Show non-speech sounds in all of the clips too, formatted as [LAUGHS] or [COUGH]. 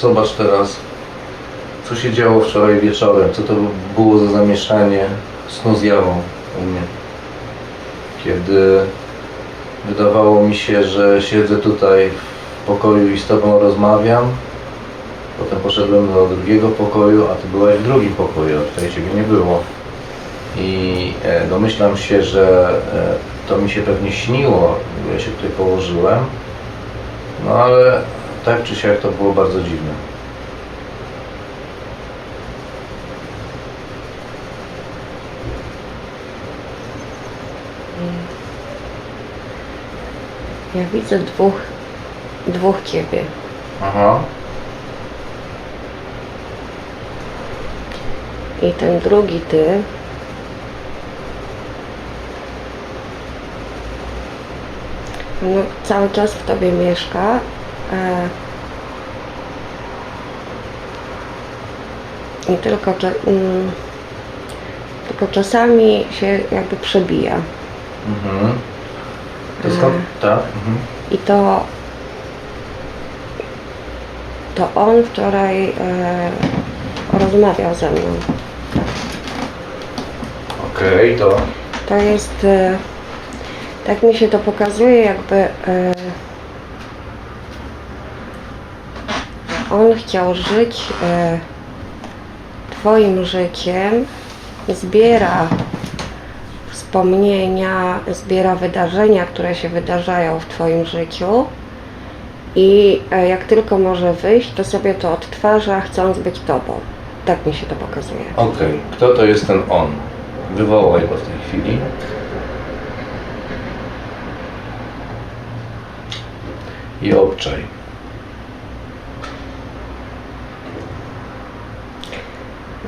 Zobacz teraz, co się działo wczoraj wieczorem. Co to było za zamieszanie snu zjawą u mnie. Kiedy wydawało mi się, że siedzę tutaj w pokoju i z Tobą rozmawiam. Potem poszedłem do drugiego pokoju, a Ty byłaś w drugim pokoju, a tutaj Ciebie nie było. I e, domyślam się, że e, to mi się pewnie śniło, ja się tutaj położyłem. No ale tak czy siak to było bardzo dziwne. Ja widzę dwóch, dwóch ciebie. Aha. I ten drugi ty. No, cały czas w tobie mieszka. E, I tylko, mm, tylko czasami się jakby przebija. Mhm. To skąd? Tak. Mhm. I to to on wczoraj e, rozmawiał ze mną. Okej, to. To jest, e, tak mi się to pokazuje, jakby e, on chciał żyć e, Twoim życiem, zbiera wspomnienia, zbiera wydarzenia, które się wydarzają w Twoim życiu i e, jak tylko może wyjść, to sobie to odtwarza, chcąc być Tobą. Tak mi się to pokazuje. Okej, kto to jest ten on? Wywołaj go w tej chwili. I obczaj.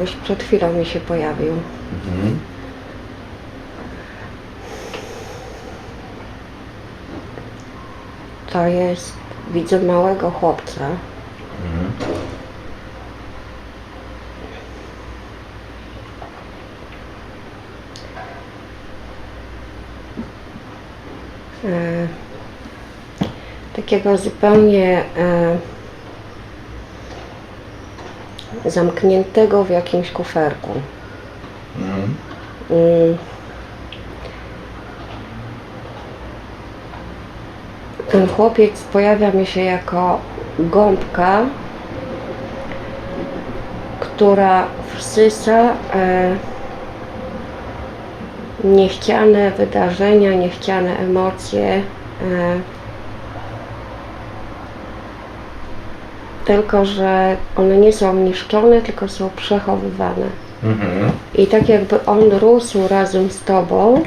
Już przed chwilą mi się pojawił. Mhm. To jest, widzę małego chłopca. Mhm. E, takiego zupełnie e, zamkniętego w jakimś kuferku. Mhm. Mm. Ten chłopiec pojawia mi się jako gąbka, która wsysa e, niechciane wydarzenia, niechciane emocje. Tylko, że one nie są niszczone, tylko są przechowywane. Mhm. I tak jakby on rósł razem z tobą,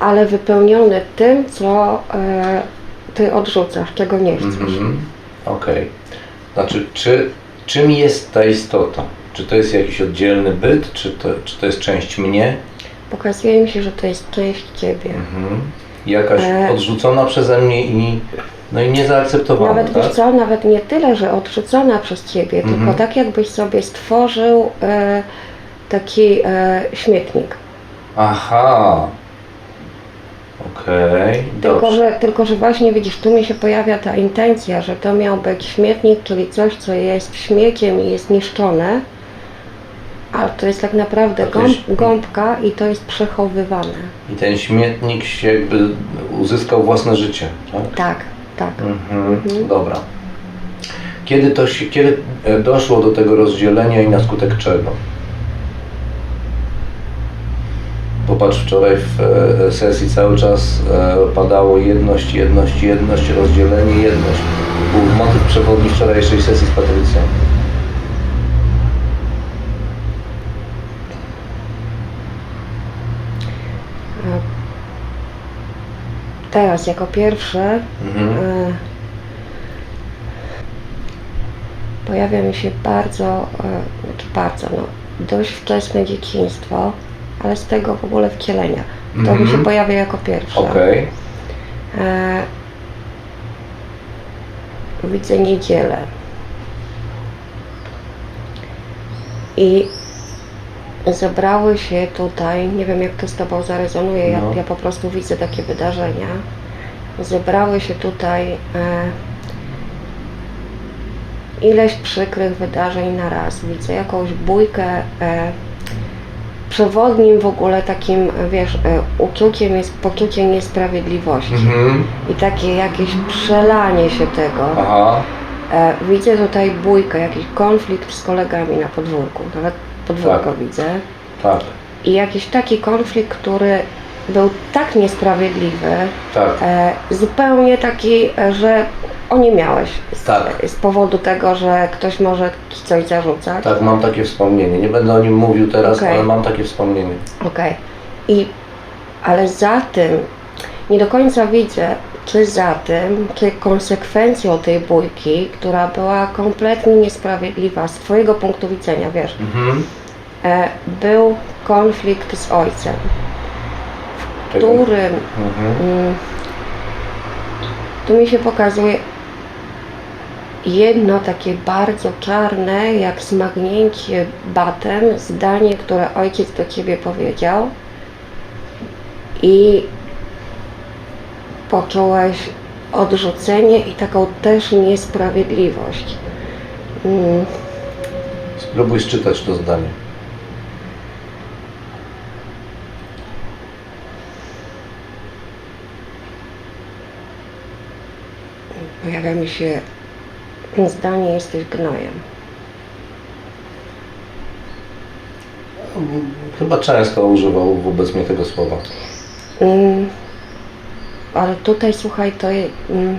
ale wypełniony tym, co e, ty odrzucasz, czego nie chcesz. Mhm. Okej. Znaczy, czy, czym jest ta istota? Czy to jest jakiś oddzielny byt, czy to, czy to jest część mnie? Pokazuje mi się, że to jest część ciebie. Mhm. Jakaś E. odrzucona przeze mnie i, no i niezaakceptowana, Nawet tak? wiesz co, nawet nie tyle, że odrzucona przez ciebie, Mhm. tylko tak jakbyś sobie stworzył e, taki e, śmietnik. Aha. Okej, Tylko dobrze. że, tylko, że właśnie widzisz, tu mi się pojawia ta intencja, że to miał być śmietnik, czyli coś, co jest śmieciem i jest niszczone, ale to jest tak naprawdę To gąb, gąbka i to jest przechowywane. I ten śmietnik się jakby uzyskał własne życie, tak? Tak, tak. Mhm. Dobra. Kiedy to się, kiedy e, doszło do tego rozdzielenia i na skutek czego? Popatrz, wczoraj w e, sesji cały czas e, padało jedność, jedność, jedność, rozdzielenie, jedność. Był motyw przewodni wczorajszej sesji z Patrycją. Teraz jako pierwsze Mhm. e, pojawia mi się bardzo, e, znaczy bardzo, no, dość wczesne dzieciństwo, ale z tego w ogóle wcielenia. To mi się Mhm. pojawia jako pierwsze. Okej. E, widzę niedzielę. I zebrały się tutaj, nie wiem jak to z Tobą zarezonuje, ja, No. ja po prostu widzę takie wydarzenia. zebrały się tutaj e, ileś przykrych wydarzeń na raz. Widzę jakąś bójkę. E, przewodnim w ogóle takim, wiesz, e, uczuciem jest poczucie niesprawiedliwości Mhm. i takie jakieś przelanie się tego. Aha. E, widzę tutaj bójkę, jakiś konflikt z kolegami na podwórku, nawet podwórko Tak. widzę. Tak, I jakiś taki konflikt, który był tak niesprawiedliwy, tak. e, zupełnie taki, e, że o nie miałeś. Z, Tak. z powodu tego, że ktoś może ci coś zarzucać. Tak, mam takie wspomnienie. Nie będę o nim mówił teraz, Okej. ale mam takie wspomnienie. Okej. I ale za tym nie do końca widzę, czy za tym, czy konsekwencją tej bójki, która była kompletnie niesprawiedliwa z Twojego punktu widzenia, wiesz, Mhm. e, był konflikt z ojcem, w Tego- którym Mhm. mm, tu mi się pokazuje jedno takie bardzo czarne, jak smagnięcie batem, zdanie, które ojciec do ciebie powiedział i poczułeś odrzucenie i taką też niesprawiedliwość. Mm, Spróbuj czytać to zdanie. Pojawia mi się zdanie, jesteś gnojem. Chyba często używał wobec mnie tego słowa. Mm, ale tutaj słuchaj, to je- mm,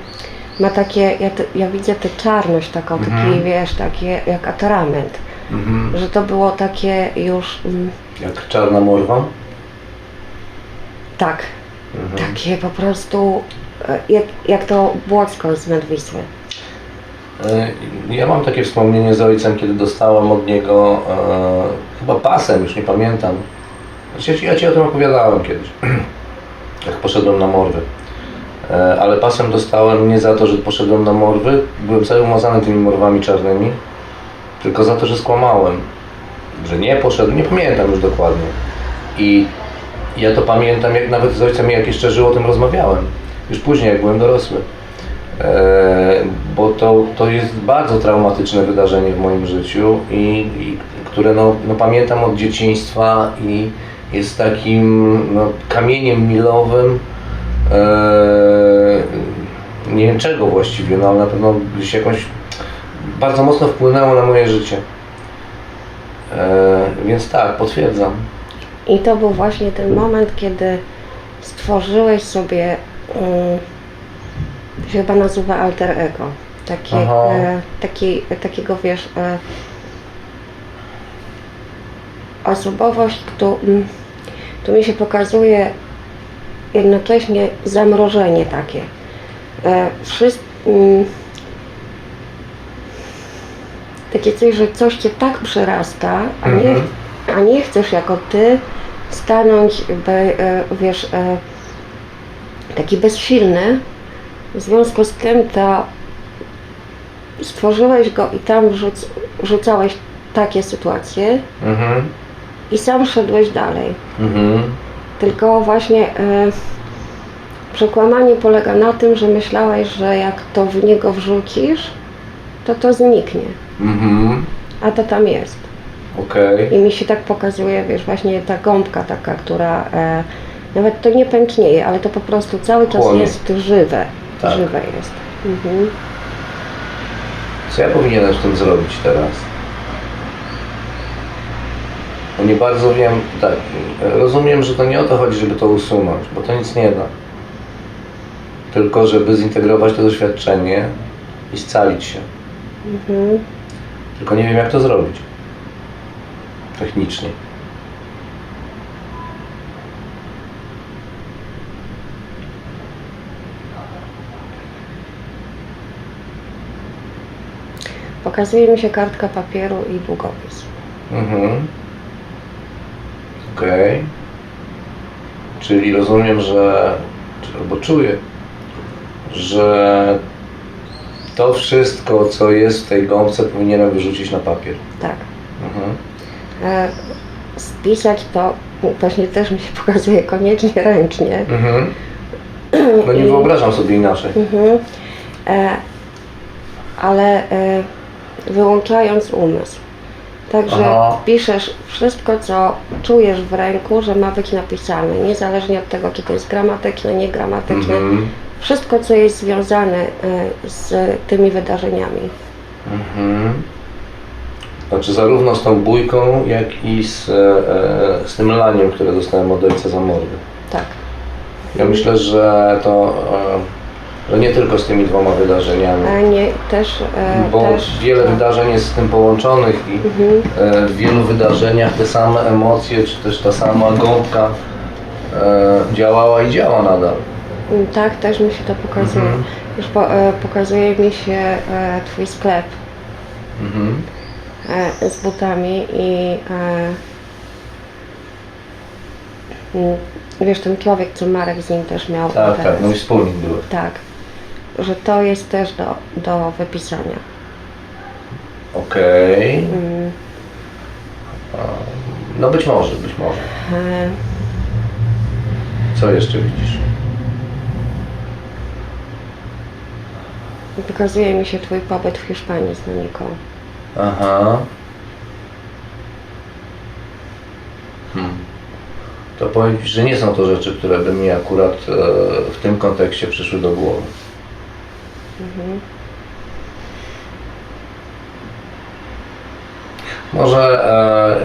ma takie, ja, te, ja widzę tę czarność taką, taki Mhm. wiesz, takie jak atrament, Mhm. że to było takie już, mm, Jak czarna morwa? tak, Mhm. takie po prostu, e, jak, jak to Błocko z Nadwisły. E, Ja mam takie wspomnienie z ojcem, kiedy dostałem od niego e, chyba pasem, już nie pamiętam. Znaczy, ja, ci, ja ci o tym opowiadałem kiedyś, [CLEARS THROAT] jak poszedłem na morwy. E, ale pasem dostałem nie za to, że poszedłem na morwy, byłem cały umazany tymi morwami czarnymi, tylko za to, że skłamałem. Że nie poszedłem, nie pamiętam już dokładnie. I ja to pamiętam, jak nawet z ojcem jak jeszcze żył, o tym rozmawiałem. Już później, jak byłem dorosły. E, bo to, to jest bardzo traumatyczne wydarzenie w moim życiu i, i które no, no pamiętam od dzieciństwa i jest takim no, kamieniem milowym e, nie wiem czego właściwie, no ale na pewno gdzieś jakąś bardzo mocno wpłynęło na moje życie. E, więc tak, potwierdzam. I to był właśnie ten moment, kiedy stworzyłeś sobie, um, chyba nazywa alter ego, takie, e, taki, takiego wiesz, e, osobowość, tu, tu mi się pokazuje jednocześnie zamrożenie takie. E, wszyscy, mm, takie coś, że coś cię tak przerasta, a nie, Mhm. a nie chcesz jako ty stanąć, be, e, wiesz, e, taki bezsilny. W związku z tym to stworzyłeś go i tam wrzuc, wrzucałeś takie sytuacje Mhm. i sam szedłeś dalej. Mhm. Tylko właśnie e, przekłamanie polega na tym, że myślałeś, że jak to w niego wrzucisz, to to zniknie. Mhm. A to tam jest. Okej. I mi się tak pokazuje, wiesz, właśnie ta gąbka taka, która e, nawet to nie pęknieje, ale to po prostu cały czas Płonie. jest żywe. Tak. Żywe jest. Mhm. Co ja powinienem z tym zrobić teraz? Bo nie bardzo wiem, tak, rozumiem, że to nie o to chodzi, żeby to usunąć, bo to nic nie da. Tylko, żeby zintegrować to doświadczenie i scalić się. Mhm. Tylko nie wiem, jak to zrobić. Technicznie. Pokazuje mi się kartka papieru i długopis. Mhm. Okej. Czyli rozumiem, że, albo czuję, że to wszystko, co jest w tej gąbce, powinienem wyrzucić na papier. Tak. Mhm. E, spisać to właśnie też mi się pokazuje koniecznie ręcznie. Mhm. No nie wyobrażam sobie inaczej. Mhm. E, ale e, wyłączając umysł. Także Aha. piszesz wszystko, co czujesz w ręku, że ma być napisane, niezależnie od tego, czy to jest gramatyczne, niegramatyczne. Mhm. Wszystko, co jest związane e, z tymi wydarzeniami. Mhm. Znaczy zarówno z tą bójką, jak i z, e, e, z tym laniem, które dostałem od ojca za mordy. Tak. Ja myślę, że to, e, że nie tylko z tymi dwoma wydarzeniami, A nie, też, e, bo też wiele tak. wydarzeń jest z tym połączonych i Mhm. e, w wielu wydarzeniach te same emocje, czy też ta sama gąbka e, działała i działa nadal. Mm, Tak, też mi się to pokazuje. Mhm. Już po, e, pokazuje mi się e, Twój sklep Mhm. e, z butami i e, mm, wiesz, ten człowiek, co Marek z nim też miał. Tak, tak, mój wspólnik był. Tak, że to jest też do, do wypisania. Okej. Mm, No być może, być może. e, Co jeszcze widzisz? pokazuje mi się Twój pobyt w Hiszpanii z Moniką. Aha. Hmm. To powiem Ci, że nie są to rzeczy, które by mi akurat e, w tym kontekście przyszły do głowy. Mhm. Może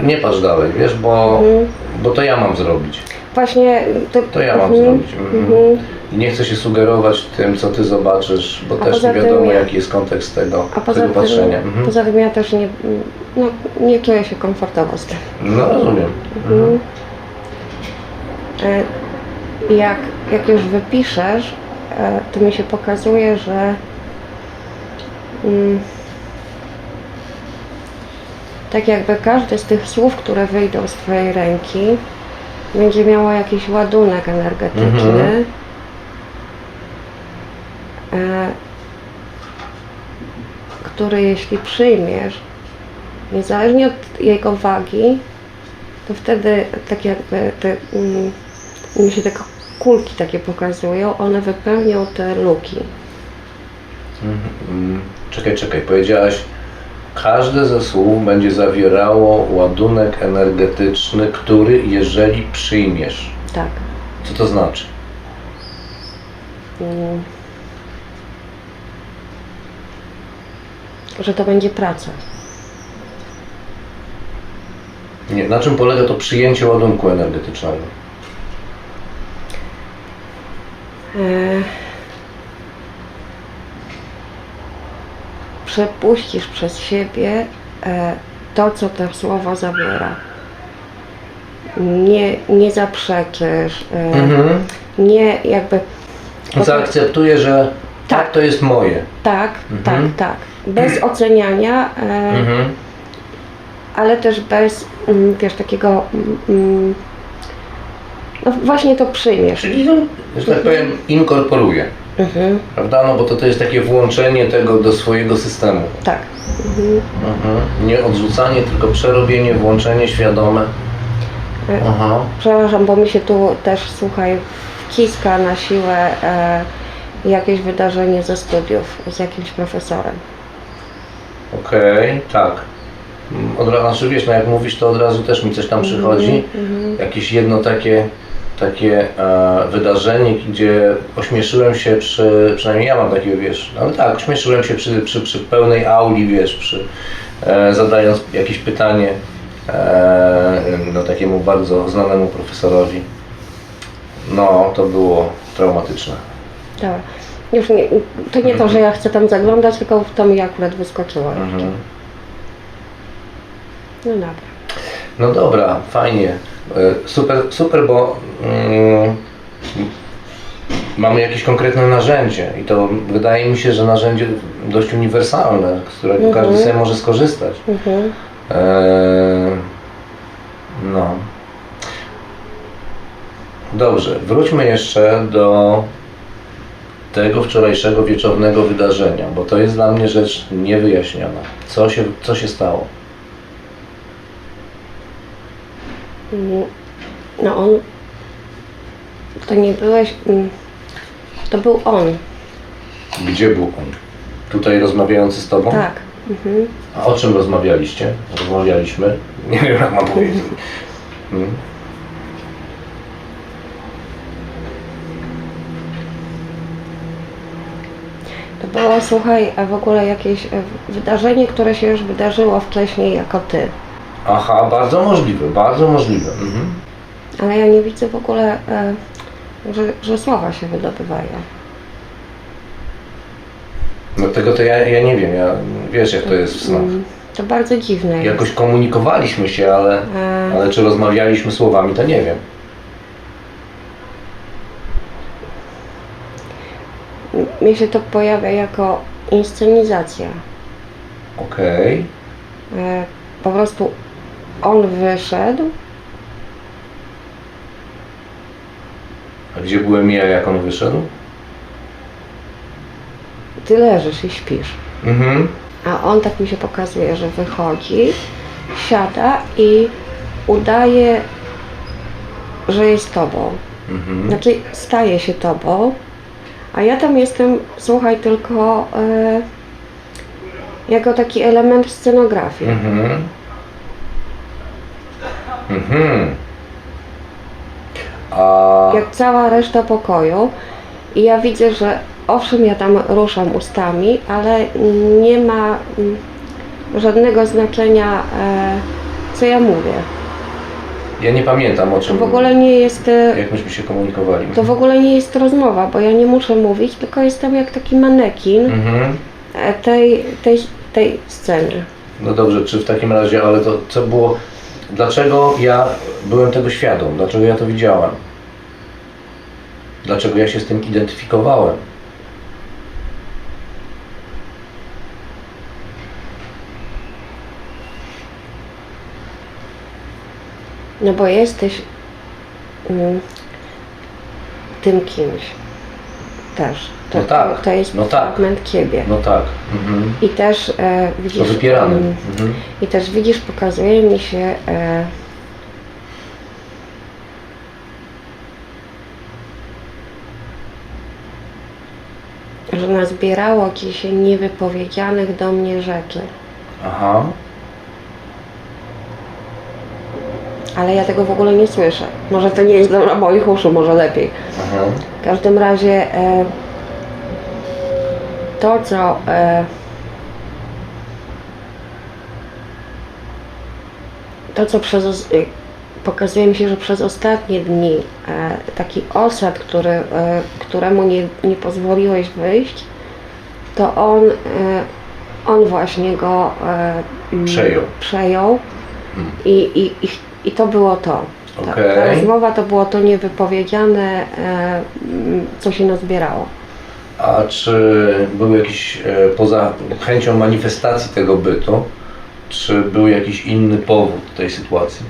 e, nie patrz dalej, wiesz, bo, Mhm. bo to ja mam zrobić. Właśnie to, To ja mam mhm, zrobić. Mhm. mhm. I nie chcę się sugerować tym, co Ty zobaczysz, bo A też poza nie tym wiadomo, ja- jaki jest kontekst tego, A poza tego tym, patrzenia. Mhm. poza tym ja też nie, no, nie czuję się komfortowo z tym. No rozumiem. Mhm. E, Jak, jak już wypiszesz, to mi się pokazuje, że mm, tak jakby każde z tych słów, które wyjdą z Twojej ręki, będzie miało jakiś ładunek energetyczny. Mhm. E, który jeśli przyjmiesz, niezależnie od jego wagi, to wtedy tak jakby te, mm, mi się te kulki takie pokazują, one wypełnią te luki. Mm, Czekaj, czekaj, powiedziałaś, każde ze słów będzie zawierało ładunek energetyczny, który jeżeli przyjmiesz. Tak. Co to znaczy? Mm. Że to będzie praca. Nie, na czym polega to przyjęcie ładunku energetycznego? E, przepuścisz przez siebie e, to, co to słowo zawiera. Nie, nie zaprzeczysz, e, Mhm. nie jakby. Zaakceptuję, że tak, Tak. to jest moje. Tak, Mhm. tak, tak. Bez oceniania, Mhm. ale też bez, mm, wiesz, takiego. No właśnie to przyjmiesz. Czyli, no, że tak powiem, inkorporuję. Mhm, Prawda? No bo to, to jest takie włączenie tego do swojego systemu. tak. Mhm. Mhm. Nie odrzucanie, tylko przerobienie, włączenie świadome. E, Aha. Przepraszam, bo mi się tu też, słuchaj, wciska na siłę e, jakieś wydarzenie ze studiów z jakimś profesorem. Okej, tak. Mm, Od razu, znaczy wiesz, no jak mówisz, to od razu też mi coś tam przychodzi. Mhm. Jakieś jedno takie, takie e, wydarzenie, gdzie ośmieszyłem się przy, przynajmniej ja mam takiego, wiesz, ale tak, ośmieszyłem się przy, przy, przy pełnej auli, wiesz, przy, e, zadając jakieś pytanie e, no, takiemu bardzo znanemu profesorowi. No, to było traumatyczne. Dobra. Już nie, to nie to, że ja chcę tam zaglądać, tylko to mi akurat wyskoczyło. Mhm. No dobra. No dobra, fajnie. E, Super, super, bo mm, mamy jakieś konkretne narzędzie i to wydaje mi się, że narzędzie dość uniwersalne, z którego Mhm. każdy sobie może skorzystać. Mhm. E, no. Dobrze, wróćmy jeszcze do tego wczorajszego wieczornego wydarzenia, bo to jest dla mnie rzecz niewyjaśniona. Co się, co się stało? Mm, No on, to nie byłeś, mm, To był on. Gdzie był on? Tutaj rozmawiający z tobą? Tak. Mhm. A o czym rozmawialiście? Rozmawialiśmy? Nie wiem, jak mam powiedzieć. Hmm? To było, słuchaj, w ogóle jakieś e, wydarzenie, które się już wydarzyło wcześniej jako ty. Aha, bardzo możliwe, bardzo możliwe. Mhm. Ale ja nie widzę w ogóle, e, że, że słowa się wydobywają. No tego to ja, ja nie wiem, ja wiesz jak to jest w snach. Mm, To bardzo dziwne jest. Jakoś komunikowaliśmy się, ale, E, ale czy rozmawialiśmy słowami, to nie wiem. Mnie się to pojawia jako inscenizacja. Okej. E, Po prostu on wyszedł, A gdzie byłem ja, jak on wyszedł? ty leżysz i śpisz. Mhm. A on tak mi się pokazuje, że wychodzi, siada i udaje, że jest tobą. Mhm. Znaczy staje się tobą, a ja tam jestem, słuchaj, tylko e, jako taki element scenografii. Mhm. Mhm. A... Jak cała reszta pokoju i ja widzę, że owszem ja tam ruszam ustami, ale nie ma mm, żadnego znaczenia e, co ja mówię. Ja nie pamiętam o To czym... w ogóle nie jest e, Jak myśmy się komunikowali. to w ogóle nie jest rozmowa, bo ja nie muszę mówić, tylko jestem jak taki manekin Mhm. e, tej, tej, tej sceny. No dobrze, czy w takim razie, ale to co było... Dlaczego ja byłem tego świadom? Dlaczego ja to widziałem? Dlaczego ja się z tym identyfikowałem? No bo jesteś mm, tym kimś też. To, No tak, to, to jest no tak. fragment ciebie. No tak. Mhm. I też e, To widzisz. mm, Mhm. I też widzisz, pokazuje mi się e, że nazbierało się niewypowiedzianych do mnie rzeczy. Aha. Ale ja tego w ogóle nie słyszę. Może to nie jest dla moich uszu, może lepiej. Aha. W każdym razie e, to, co e, to, co przez, y, pokazuje mi się, że przez ostatnie dni e, taki osad, który, e, któremu nie, nie pozwoliłeś wyjść, to on, e, on właśnie go e, Przejął. przejął Mm. i, i, i, i to było to. Ta, ta rozmowa to było to niewypowiedziane, e, m, co się nazbierało. A czy był jakiś, e, poza chęcią manifestacji tego bytu, czy był jakiś inny powód tej sytuacji?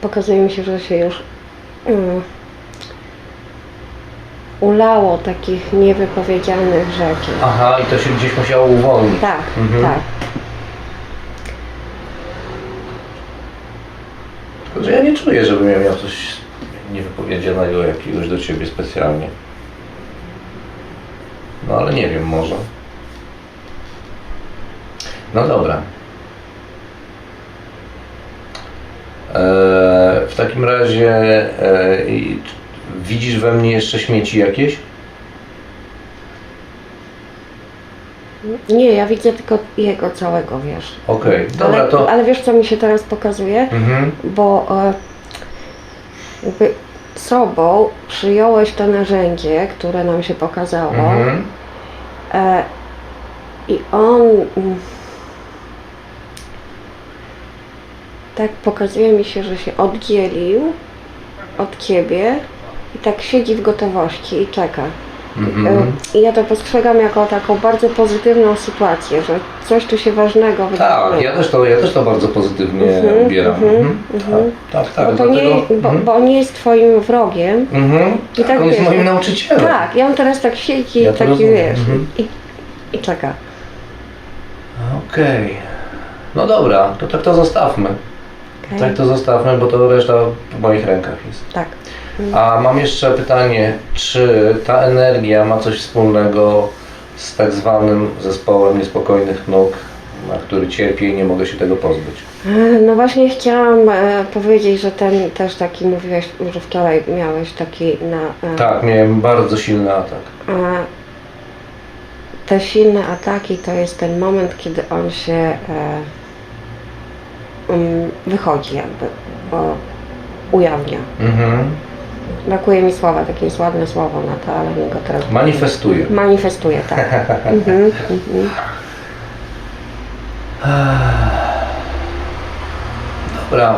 Pokazuje mi się, że się już mm, ulało takich niewypowiedzianych rzeczy. Aha, i to się gdzieś musiało uwolnić. Tak, Mhm. tak. Tylko, że ja nie czuję, żebym ja miał coś niewypowiedzianego jakiegoś do ciebie specjalnie. No ale nie wiem, może. No dobra. Eee, w takim razie e, widzisz we mnie jeszcze śmieci jakieś? Nie, ja widzę tylko jego całego, wiesz. Okej, dobra ale, to. ale wiesz, co mi się teraz pokazuje? Mhm. Bo e, jakby sobą przyjąłeś to narzędzie, które nam się pokazało. Mhm. E, I on mm, tak pokazuje mi się, że się oddzielił od ciebie i tak siedzi w gotowości i czeka. Mhm. I ja to postrzegam jako taką bardzo pozytywną sytuację, że coś tu się ważnego wydarzyło. Tak, ja też to, ja też to bardzo pozytywnie Mhm, odbieram. mhm, Mhm. Tak, tak, tak. bo, to nie, bo, bo on nie jest twoim wrogiem. Mhm. I tak on jest wiesz, moim nauczycielem. Tak, i on teraz tak siedzi Ja i taki rozumiem, wiesz mhm. i, i czeka. Okej. No dobra, to tak to zostawmy. Okej? Tak to zostawmy, bo to reszta w moich rękach jest. Tak. A mam jeszcze pytanie, czy ta energia ma coś wspólnego z tak zwanym zespołem niespokojnych nóg, na który cierpię i nie mogę się tego pozbyć? No właśnie chciałam e, powiedzieć, że ten też taki mówiłeś, że wczoraj miałeś taki na. E, Tak, miałem bardzo silny atak. A te silne ataki to jest ten moment, kiedy on się e, wychodzi jakby, bo ujawnia. Mhm. Brakuje mi słowa, takie jest ładne słowo na to, ale mi go teraz... Manifestuję. Manifestuje, tak. [LAUGHS] mhm, mhm. Dobra.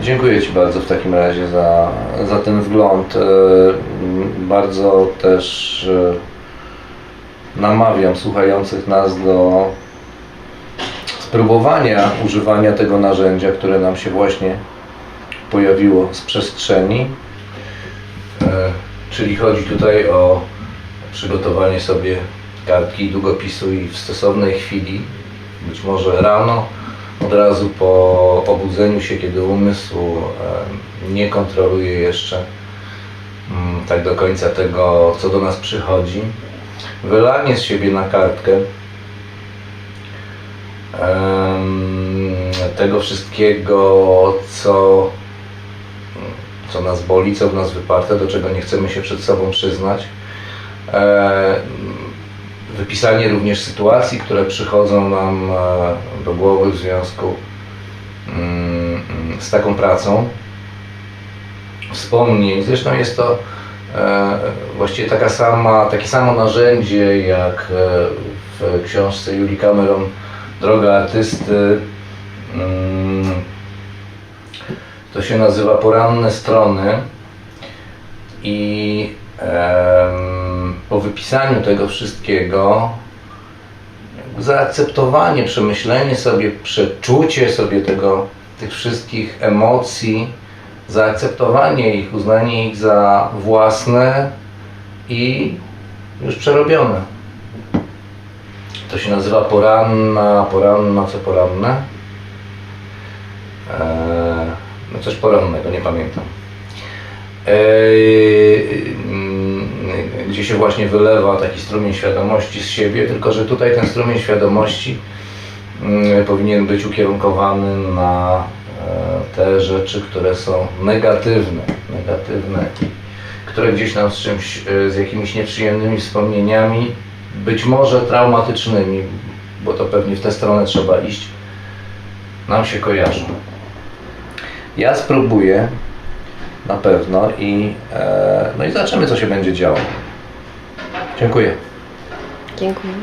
Dziękuję Ci bardzo w takim razie za, za ten wgląd. E, Bardzo też e, namawiam słuchających nas do spróbowania używania tego narzędzia, które nam się właśnie pojawiło z przestrzeni. E, Czyli chodzi tutaj o przygotowanie sobie kartki długopisu i w stosownej chwili, być może rano, od razu po obudzeniu się, kiedy umysł e, nie kontroluje jeszcze mm, tak do końca tego, co do nas przychodzi, wylanie z siebie na kartkę tego wszystkiego, co, co nas boli, co w nas wyparte, do czego nie chcemy się przed sobą przyznać. Wypisanie również sytuacji, które przychodzą nam e, do głowy w związku mm, z taką pracą. Wspomnień, zresztą jest to e, właściwie taka sama, takie samo narzędzie jak e, w książce Julii Cameron Droga artysty. Mm, To się nazywa Poranne strony i po wypisaniu tego wszystkiego zaakceptowanie, przemyślenie sobie, przeczucie sobie tego, tych wszystkich emocji, zaakceptowanie ich, uznanie ich za własne i już przerobione. To się nazywa poranna, poranna, co poranne? Eee, no coś porannego, nie pamiętam. Eee, gdzie się właśnie wylewa taki strumień świadomości z siebie, tylko że tutaj ten strumień świadomości mm, powinien być ukierunkowany na e, te rzeczy, które są negatywne, negatywne, które gdzieś nam z czymś, e, z jakimiś nieprzyjemnymi wspomnieniami, być może traumatycznymi, bo to pewnie w tę stronę trzeba iść, nam się kojarzą. Ja spróbuję na pewno i, e, no i zobaczymy, co się będzie działo. Dziękuję. Dziękuję.